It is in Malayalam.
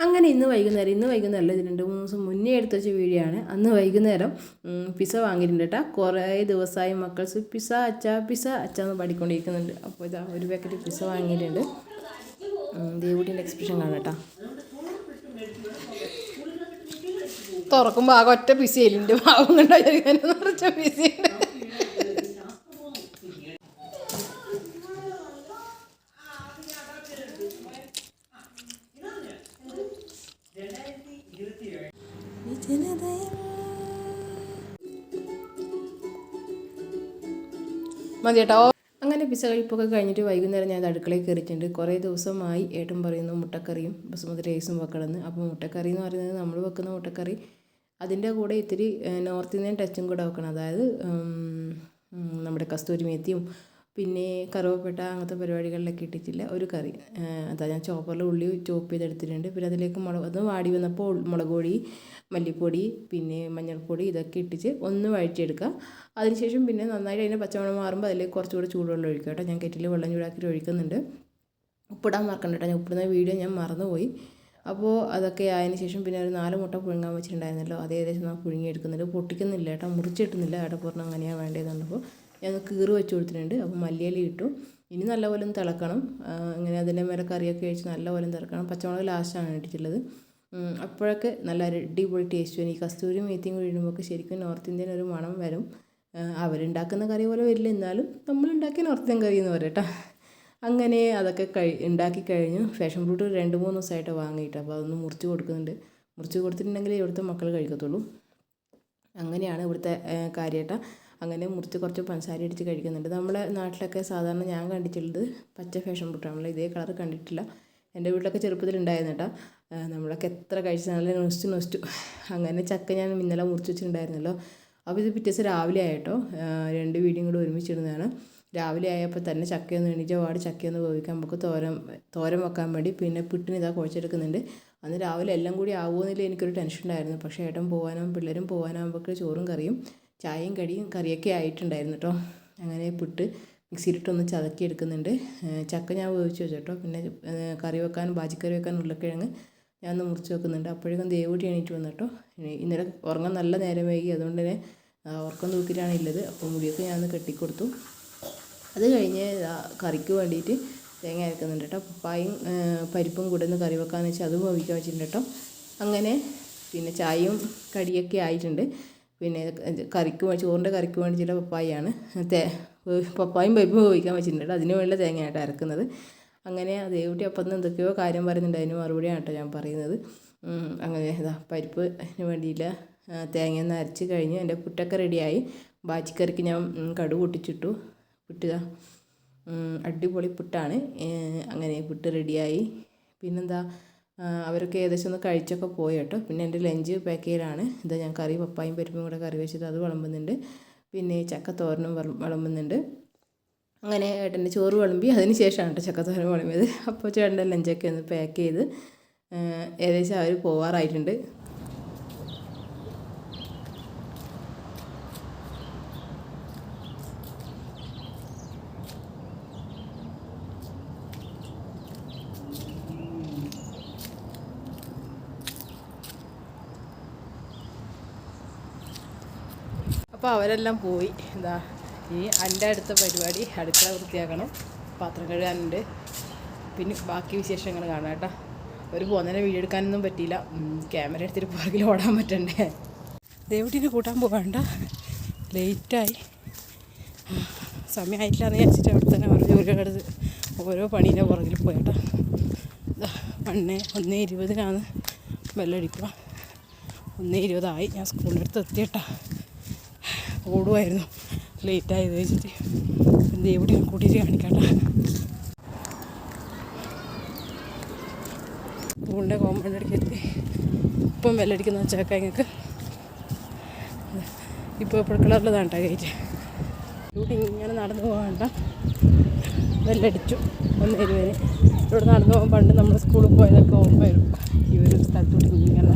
അങ്ങനെ ഇന്ന് വൈകുന്നേരം ഇന്ന് വൈകുന്നേരം അല്ല ഇത് രണ്ട് മൂന്ന് ദിവസം മുന്നേ എടുത്ത് വെച്ച വീഡിയോ ആണ്. അന്ന് വൈകുന്നേരം പിസ വാങ്ങിയിട്ടുണ്ട് കേട്ടോ കുറേ ദിവസമായി മക്കൾസ് പിസ അച്ച പിസ അച്ച എന്ന് പാടിക്കൊണ്ടിരിക്കുന്നുണ്ട് അപ്പോൾ ഇതാ ഒരു പാക്കറ്റ് പിസ വാങ്ങിയിട്ടുണ്ട്. ദേവുട്ടിന്റെ എക്സ്പ്രഷൻ കാണാം കേട്ടോ തുറക്കുമ്പോൾ ആകെ ഒറ്റ പിസയിലുണ്ട് പാവം ഞാൻ നിറച്ച പിസയുണ്ട് മതി അങ്ങനെ പിസ കഴിപ്പൊക്കെ കഴിഞ്ഞിട്ട് വൈകുന്നേരം ഞാൻ അടുക്കളയിൽ കയറിയിട്ടുണ്ട്. കുറേ ദിവസമായി ഏട്ടൻ പറയുന്നു മുട്ടക്കറിയും ബസുമതി റൈസും വെക്കണമെന്ന്. അപ്പോൾ മുട്ടക്കറി എന്ന് പറയുന്നത് നമ്മൾ വെക്കുന്ന മുട്ടക്കറി അതിന്റെ കൂടെ ഇത്തിരി നോർത്ത് ഇന്ത്യൻ ടച്ചും കൂടെ വെക്കണം. അതായത് നമ്മുടെ കസ്തൂരി മേത്തിയും പിന്നെ കറുവപ്പട്ട അങ്ങനത്തെ പരിപാടികളിലൊക്കെ ഇട്ടിട്ടില്ല. ഒരു കറി. അതാ ഞാൻ ചോപ്പറിൽ ഉള്ളി ചോപ്പ് ചെയ്തെടുത്തിട്ടുണ്ട്. പിന്നെ അതിലേക്ക് മുളക് അത് വാടി വന്നപ്പോൾ മുളക് പൊടി മല്ലിപ്പൊടി പിന്നെ മഞ്ഞൾപ്പൊടി ഇതൊക്കെ ഇട്ടിച്ച് ഒന്ന് വഴറ്റിയെടുക്കുക. അതിനുശേഷം പിന്നെ നന്നായിട്ട് അതിന്റെ പച്ചമണം മാറുമ്പോൾ അതിലേക്ക് കുറച്ചുകൂടെ ചൂടുവെള്ളം ഒഴിക്കുക കേട്ടോ. ഞാൻ കെറ്റിൽ വെള്ളം ചൂടാക്കിയിട്ട് ഒഴിക്കുന്നുണ്ട്. ഉപ്പിടാൻ മറക്കണ്ട കേട്ടോ. ഞാൻ ഉപ്പിടുന്ന വീഡിയോ ഞാൻ മറന്നുപോയി. അപ്പോൾ അതൊക്കെ ആയതിനു ശേഷം പിന്നെ ഒരു നാല് മുട്ട പുഴുങ്ങാൻ വെച്ചിട്ടുണ്ടായിരുന്നല്ലോ. അതേ ഏകദേശം ഞാൻ പുഴുങ്ങിയെടുക്കുന്നുണ്ട്. പൊട്ടിക്കുന്നില്ല കേട്ടോ. മുറിച്ചിട്ടുന്നില്ല. ഏട്ടാ പൂർണം അങ്ങനെയാണ് വേണ്ടതെന്നുണ്ടപ്പോൾ ഞാൻ കീറ് വെച്ച് കൊടുത്തിട്ടുണ്ട്. അപ്പോൾ മല്ലിയില ഇട്ടു. ഇനി നല്ലപോലെ ഒന്ന് തിളക്കണം അങ്ങനെ അതിന്റെ മേലെ കറിയൊക്കെ ഒഴിച്ച് നല്ലപോലെ തിളക്കണം. പച്ചമുളക് ലാസ്റ്റാണ് ഇട്ടിട്ടുള്ളത്. അപ്പോഴൊക്കെ നല്ല അടിപൊളി ടേസ്റ്റ് വരും. ഈ കസ്തൂരി മേത്തിയും കൂടി ഇടുമ്പോൾ ശരിക്കും നോർത്ത് ഇന്ത്യൻ ഒരു മണം വരും. അവരുണ്ടാക്കുന്ന കറി പോലെ വരില്ല. എന്നാലും നമ്മളുണ്ടാക്കിയ നോർത്ത് ഇന്ത്യൻ കറി എന്ന് പറയട്ടോ. അങ്ങനെ അതൊക്കെ കഴി ഉണ്ടാക്കി കഴിഞ്ഞു. ഫാഷൻ ഫ്രൂട്ട് രണ്ട് മൂന്ന് ദിവസമായിട്ട് വാങ്ങിയിട്ട് അപ്പോൾ അതൊന്ന് മുറിച്ച് കൊടുക്കുന്നുണ്ട്. മുറിച്ച് കൊടുത്തിട്ടുണ്ടെങ്കിൽ ഇവിടുത്തെ മക്കൾ കഴിക്കത്തുള്ളൂ. അങ്ങനെയാണ് ഇവിടുത്തെ കാര്യമായിട്ട അങ്ങനെ മുറിച്ച് കുറച്ച് പഞ്ചസാര അടിച്ച് കഴിക്കുന്നുണ്ട്. നമ്മുടെ നാട്ടിലൊക്കെ സാധാരണ ഞാൻ കണ്ടിട്ടുള്ളത് പച്ച ഫേഷൻ ഫ്രൂട്ടാണ് നമ്മൾ ഇതേ കളർ കണ്ടിട്ടില്ല. എന്റെ വീട്ടിലൊക്കെ ചെറുപ്പത്തിൽ ഉണ്ടായിരുന്നു കേട്ടോ നമ്മളൊക്കെ എത്ര കഴിച്ചാലും നൊസ്റ്റു നൊസ്റ്റു. അങ്ങനെ ചക്ക ഞാൻ ഇന്നലെ മുറിച്ച് വെച്ചിട്ടുണ്ടായിരുന്നല്ലോ. അപ്പോൾ ഇത് പിറ്റേ രാവിലെ ആയിട്ടോ രണ്ട് വീടും കൂടെ ഒരുമിച്ചിടുന്നതാണ് രാവിലെ ആയപ്പോൾ തന്നെ ചക്കയൊന്ന് എണീറ്റ് പാട് ചക്കയൊന്ന് വേവിക്കാൻ നമുക്ക് തോരൻ തോരൻ വെക്കാൻ വേണ്ടി പിന്നെ പിട്ടിന് ഇതാ കുഴച്ചെടുക്കുന്നുണ്ട്. അന്ന് രാവിലെ എല്ലാം കൂടി ആവുമെന്നില്ല എനിക്കൊരു ടെൻഷൻ ഉണ്ടായിരുന്നു. പക്ഷേ ഏട്ടൻ പോകാനും പിള്ളേരും പോകാനാകുമ്പോൾ ചോറും കറിയും ചായയും കടിയും കറിയൊക്കെ ആയിട്ടുണ്ടായിരുന്നു കേട്ടോ. അങ്ങനെ പുട്ട് മിക്സിയിലിട്ടൊന്ന് ചതക്കി എടുക്കുന്നുണ്ട് ചക്ക ഞാൻ വേവിച്ച് വെച്ചു കേട്ടോ. പിന്നെ കറി വെക്കാനും ബാജിക്കറി വെക്കാനും ഉരുളക്കിഴങ്ങ് ഞാൻ ഒന്ന് മുറിച്ച് വെക്കുന്നുണ്ട്. അപ്പോഴേക്കും ദേവൂട്ടി എണീറ്റ് വന്നു കേട്ടോ. ഇനി ഇന്നലെ ഉറങ്ങാൻ നല്ല നേരം വൈകി. അതുകൊണ്ട് തന്നെ ഉറക്കം തൂക്കിയിട്ടാണ് ഉള്ളത് അപ്പോൾ മുടിയൊക്കെ ഞാൻ ഒന്ന് കെട്ടിക്കൊടുത്തു. അത് കഴിഞ്ഞ് കറിക്ക് വേണ്ടിയിട്ട് തേങ്ങ അരക്കുന്നുണ്ട് കേട്ടോ. പപ്പായും പരിപ്പും കൂടെ ഒന്ന് കറി വെക്കാമെന്ന് വെച്ചാൽ അതും വേവിക്കാൻ വെച്ചിട്ടുണ്ട് കേട്ടോ. അങ്ങനെ പിന്നെ ചായയും കടിയൊക്കെ ആയിട്ടുണ്ട്. പിന്നെ കറിക്ക് ചോറിന്റെ കറിക്ക് വേണ്ടിയിട്ടുള്ള പപ്പായാണ് തേ പപ്പായും പരിപ്പും വേവിക്കാൻ വെച്ചിട്ടുണ്ട്. അതിന് വേണ്ടി തേങ്ങയായിട്ട് അരക്കുന്നത്. അങ്ങനെ ദേവുട്ടി അപ്പം എന്തൊക്കെയോ കാര്യം പറയുന്നുണ്ട്. അതിന് മറുപടിയാണ് കേട്ടോ ഞാൻ പറയുന്നത്. അങ്ങനെ ഇതാ പരിപ്പിന് വേണ്ടിയില്ല തേങ്ങ ഒന്ന് അരച്ച് കഴിഞ്ഞ് എന്റെ പുട്ടൊക്കെ റെഡിയായി. ബാച്ചിക്കറിക്ക് ഞാൻ കടു പൊട്ടിച്ചിട്ടു. പുട്ട് അടിപൊളി പുട്ടാണ്. അങ്ങനെ പുട്ട് റെഡിയായി. പിന്നെന്താ അവരൊക്കെ ഏകദേശം ഒന്ന് കഴിച്ചൊക്കെ പോയി കേട്ടോ. പിന്നെ എന്റെ ലഞ്ച് പാക്ക് ചെയ്യലാണ്. ഇതാ ഞാൻ കറി പപ്പായും പരിപ്പും കൂടെ കറി വെച്ചിട്ട് അത് വിളമ്പുന്നുണ്ട്. പിന്നെ ചക്ക തോരനും വിള- വിളമ്പുന്നുണ്ട്. അങ്ങനെ ഏട്ടന്റെ ചോറ് വിളമ്പി അതിന് ശേഷമാണ് കേട്ടോ ചക്കത്തോരൻ വിളമ്പിയത്. അപ്പോൾ ചേട്ടന്റെ ലഞ്ചൊക്കെ ഒന്ന് പാക്ക് ചെയ്ത് ഏകദേശം അവർ പോവാറായിട്ടുണ്ട്. അപ്പോൾ അവരെല്ലാം പോയി. എന്താ ഇനി എന്റെ അടുത്ത പരിപാടി അടുക്കള വൃത്തിയാക്കണം. പാത്രം കഴുകാനുണ്ട്. പിന്നെ ബാക്കി വിശേഷങ്ങൾ കാണാം കേട്ടോ. ഒരു പോകുന്നതിനെ വീഡിയോ എടുക്കാനൊന്നും പറ്റിയില്ല. ക്യാമറ എടുത്തിട്ട് പുറകിൽ ഓടാൻ പറ്റണ്ടേ? ദേവുട്ടിനെ കൂട്ടാൻ പോകണ്ട ലേറ്റായി. സമയമായിട്ടില്ല എന്ന് വിചാരിച്ചിട്ട് അവിടെ തന്നെ ഓരോ ജോലികളെടുത്ത് ഓരോ പണീന്റെ പുറകിൽ പോയിട്ടോ ഒന്ന് ഒന്ന് ഇരുപതിനാണ് ബെല്ലടിക്കുക. ഒന്ന് ഇരുപതായി. ഞാൻ സ്കൂളിന്റെ അടുത്ത് എത്തിയിട്ടാ. ഓടുമായിരുന്നു ലേറ്റായത് വെച്ചിട്ട്. എന്ത് എവിടെ കൂട്ടിയിട്ട് കാണിക്കട്ടെ. സ്കൂളിന്റെ കോമ്പൗണ്ട് അടുക്ക് എത്തി. ഇപ്പം വെല്ലടിക്കുന്ന വെച്ചേക്കാം ഞങ്ങൾക്ക്. ഇപ്പോൾ ഇപ്പോൾ കളറിലതാണ് കേട്ടോ കയറ്റി ഇവിടെ ഇങ്ങനെ നടന്നു പോകണ്ട വെല്ലടിച്ചു ഒന്ന് ഇരുപതിന് ഇവിടെ നടന്നു പോകാൻ പണ്ട് നമ്മൾ സ്കൂളിൽ പോയതൊക്കെ ഓർമ്മ വരും ഈ ഒരു സ്ഥലത്തോട്ട് ഇങ്ങനെ.